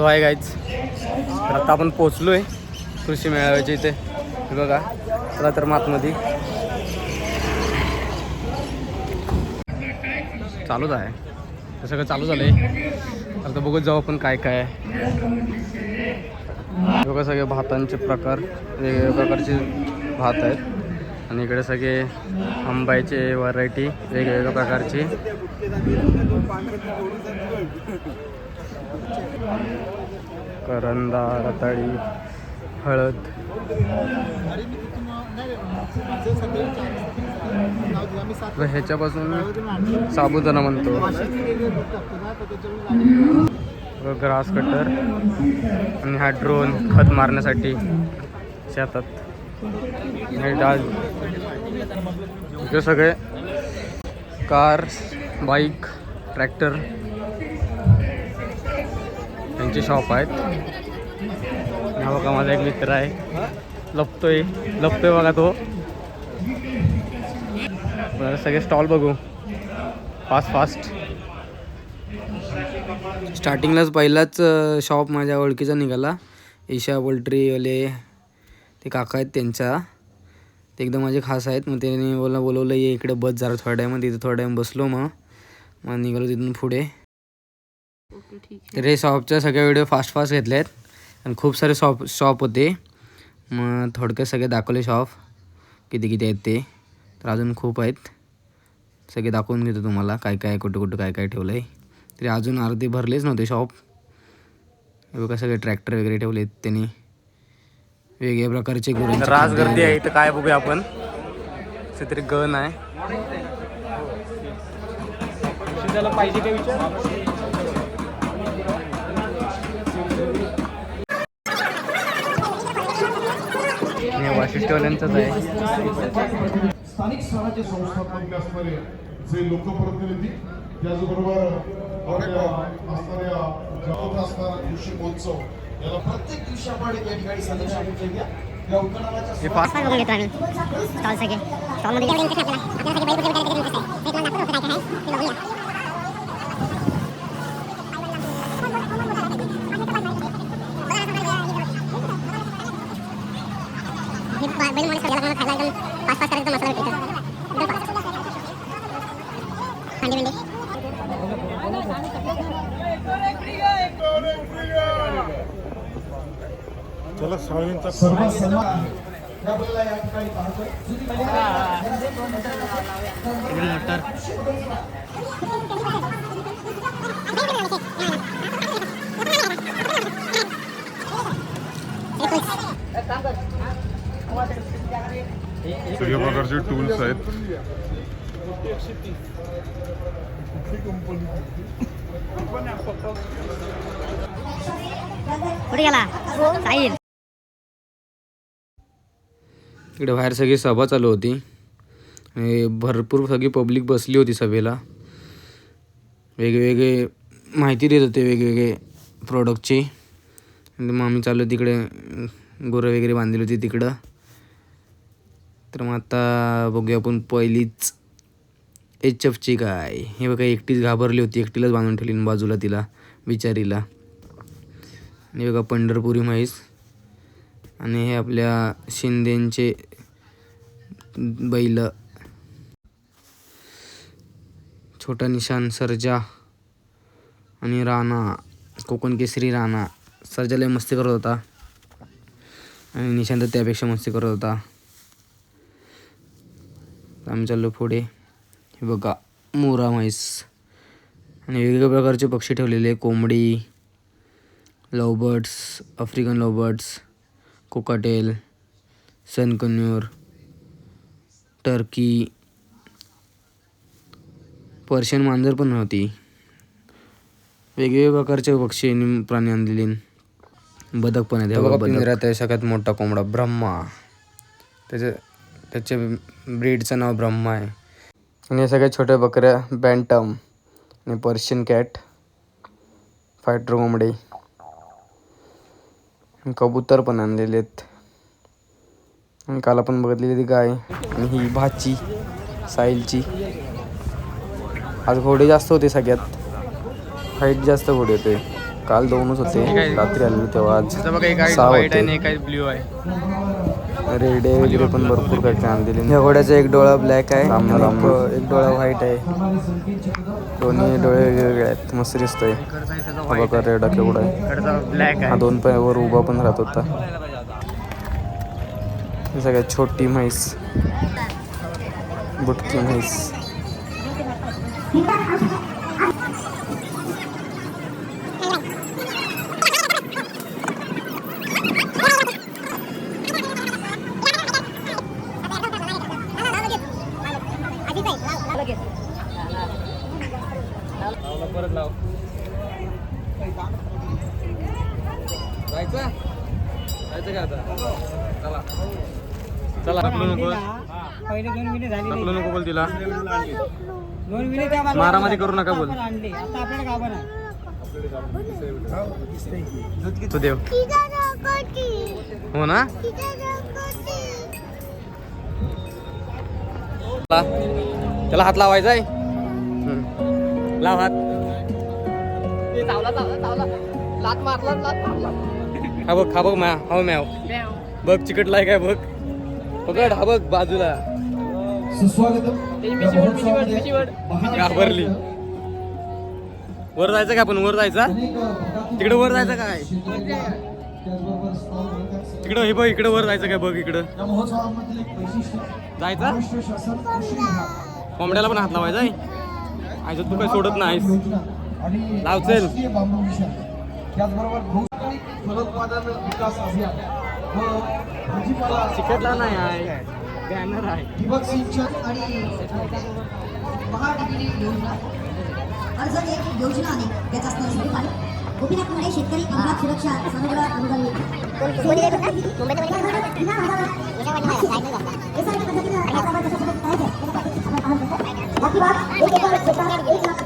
So आहे गाईच तर आता आपण पोचलो आहे कृषी मेळाव्याच्या इथे. हे बघा चला तर मातमध्ये चालूच आहे. तर सगळं चालू झालं आहे आता बघत जाऊ आपण काय काय आहे. बघा सगळे भातांचे प्रकार वेगवेगळ्या प्रकारचे भात आहेत. आणि इकडे सगळे आंब्याचे व्हरायटी वेगवेगळ्या प्रकारची. करंदा रताळी हळद. व ह्याच्यापासून साबुदाणा म्हणतो. ग्रास कटर आणि हा ड्रोन खत मारण्यासाठी शेतात. हे डाळ. हे सगळे कार बाईक ट्रॅक्टर त्यांची शॉप आहेत. हा बघा माझा एक मित्र आहे. लपतोय. लपतोय बघा तो. बरं, सगळे स्टॉल बघू. फास्ट फास्ट स्टार्टिंगलाच पहिलाच शॉप माझ्या ओळखीचा निघाला. ईशा पोल्ट्रीवाले. ते काका आहेत त्यांचा. ते एकदम माझे खास आहेत. मग त्यांनी बोला बोलवलं ये इकडे बस जरा थोड्या टाईम मग तिथे थोड्या टाईम बसलो मग. मग निघालो तिथून पुढे. तर हे शॉपच्या सगळे व्हिडिओ फास्ट फास्ट घेतले आहेत आणि खूप सारे शॉप शॉप होते. मग थोडक्यात सगळे दाखवले शॉप किती किती आहेत ते. तर अजून खूप आहेत. सगळे दाखवून घेतो तुम्हाला काय काय कुठं कुठं काय काय ठेवलं आहे तरी अजून अर्धे भरलेच नव्हते शॉप हे बघा सगळे ट्रॅक्टर वगैरे ठेवले आहेत त्यांनी. वेगवेगळ्या प्रकारचे राज गर्दी आहे इथं काय बघूया आपण. तरी गन आहे. त्याला पाहिजे वाशिष्ठवाल्यांचंच आहे. स्थानिक स्वराज्य संस्थापन असणारे जे लोकप्रतिनिधी त्याचबरोबर असणाऱ्या जवळ असणारा कृषी महोत्सव याला प्रत्येक दिवशी आपण या ठिकाणी सदस्य केल्या या उपकरणाच्या हे फास्ट बघून घेतो आम्ही. स्टॉल सगळे. स्टॉलमध्ये आपल्याला सगळे बैल वगैरे विकायला कसं आहे ते तुम्हाला दाखवतो काय काय आहे. ते बघूया. बैल मला सगळ्याला खायला एकदम पाच पाच करायचा मसाला भेटतो एकदम fast. अंडे बिंडे. सर्व सन्मान या ठिकाणी पाहतोय. सगळ्या प्रकारचे टूल्स आहेत कुठे गेला. साहिल. इकडे बाहेर सगळी सभा चालू होती. आणि भरपूर सगळी पब्लिक बसली होती सभेला. वेगवेगळे माहिती देत होते वेगवेगळे प्रोडक्टची मग आम्ही चाललो तिकडे गुरं वगैरे बांधली होती तिकडं. तर मग आता बघूया आपण पहिलीच एच एफची काय. हे बघा एकटीच घाबरली होती. एकटीलाच बांधून ठेवली बाजूला तिला बिचारीला आणि बघा पंढरपुरी म्हैस आणि हे आपल्या शिंदेंचे बैल. छोटा निशान सर्जा आणि राणा कोकण केसरी राणा. सर्जा लय मस्ती करत होता. आणि निशांत त्यापेक्षा मस्ती करत होता. आम्ही चाललो पुढे हे बघा मोरा म्हैस. आणि वेगवेगळ्या प्रकारचे पक्षी ठेवलेले कोंबडी lovebirds African lovebirds cockatiel sun conure turkey. Persian मांजर पण होती. वेगवेगळ्या प्रकारचे पक्षी आणि प्राणी आणलेले. बदक पण आहेत आहे सगळ्यात मोठा कोंबडा ब्रह्मा. त्याच्या त्याच्या ब्रीडचं नाव ब्रह्मा आहे. आणि हे सगळ्या छोट्या बकऱ्या बँटम आणि पर्शियन कॅट फायटर कोंबडे. कबूतर पण आणलेले आहेत. आणि काल आपण बघितलेली ती गाय आणि ही भाची साहिलची. आज घोडे जास्त होते सगळ्यात. हाईट जास्त घोडे होते. काल दोनच होते. रात्री आलेलो तेव्हा आज त्याचं बघा एक आहे सहा व्हाईट आहे होते. आणि एक आहे ब्ल्यू आहे. रेडे वगैरे पण भरपूर काय काय आणलेले ह्या घोड्याचा एक डोळा ब्लॅक आहे आणि एक- एक डोळा व्हाईट आहे. दोन्ही डोळे वेगवेगळे आहेत. मस्त दिसतोय. हा बघा रेडा केवढा आहे. हा दोन पायावर उभा पण राहत होता. ही सगळ्यात छोटी म्हैस. बुटकी म्हैस. चला. नको. पहिले दोन विने झाली टाकलो नको बोल तिला. दोन विने त्या बाजूला मारामारी करू नका बोल. आणली. आता आपल्याला गाभा नाही तू देव. हो ना? चला. त्याला हात लावायचा आहे. लाव हात. हा बघ हा बघ म्या हो मॅव बघ चिकटलाय काय बघ. पकड हा बघ बाजूला. घाबरली वर जायचं का आपण? वर जायचा? तिकडे वर जायचं काय? तिकडं हे बघ इकडे वर जायचं काय बघ इकडं? जायचा? कोंबड्याला पण हात लावायचा आहे. आयचं तू काय सोडत नाहीस. लाव चल शिकतला नाही आहे. बॅनर आहे. ठिबक सिंचन आणि महाडिग्री योजना. अर्ज एक योजना आहे. त्याचा आहे. गोपीनाथ मुंडे शेतकरी अपघात सुरक्षा समग्र बाकी बात, एक एकर एक लाख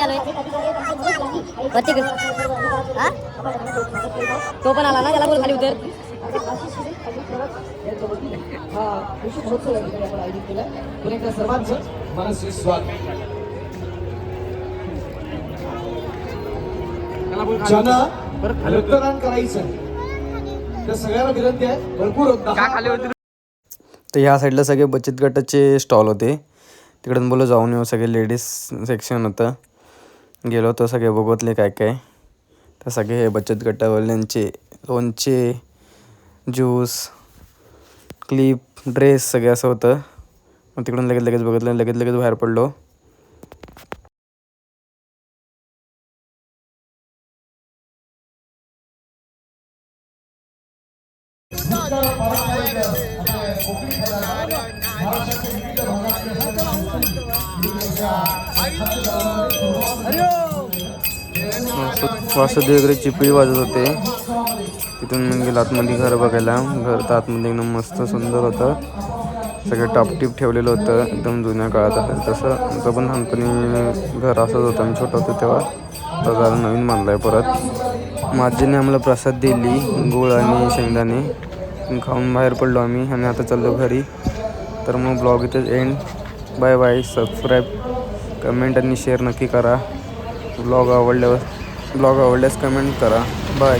हे सांभाळते. तो पण आला ना त्याला बोल उतर हा ज्यांना. रक्तदान करायचं त्या सगळ्यांना विनंती आहे भरपूर खाली उतर तर ह्या साईडला सगळे बचत गटाचे स्टॉल होते तिकडून बोललो जाऊन येऊ सगळे लेडीज सेक्शन होतं गेलो होतो सगळे बघतले काय काय. तर सगळे हे बचत गटावाल्यांचे लोणचे ज्यूस क्लिप ड्रेस सगळे असं होतं. मग तिकडून लगेच लगेच बघितलं लगेच लगेच बाहेर पडलो. वासुदेव वगैरे चिपळी वाजत होते. तिथून मग गेलो आतमध्ये घर बघायला. घर तर आतमध्ये एकदम मस्त सुंदर होतं. सगळं टॉपटीप ठेवलेलं होतं. एकदम जुन्या काळात असेल तसं. आमचं पण लहानपणी घर असंच होतं. आम्ही छोटं होतो तेव्हा. तर जरा नवीन बांधलं आहे परत. माझीने आम्हाला प्रसाद दिली. गुळ आणि शेंगदाणे. खाऊन बाहेर पडलो आम्ही आणि आता चाललो घरी. तर मग ब्लॉग इथेच end bye bye subscribe comment आणि शेअर नक्की करा. ब्लॉग आवडल्यावर ब्लॉग आवडल्यास कमेंट करा. बाय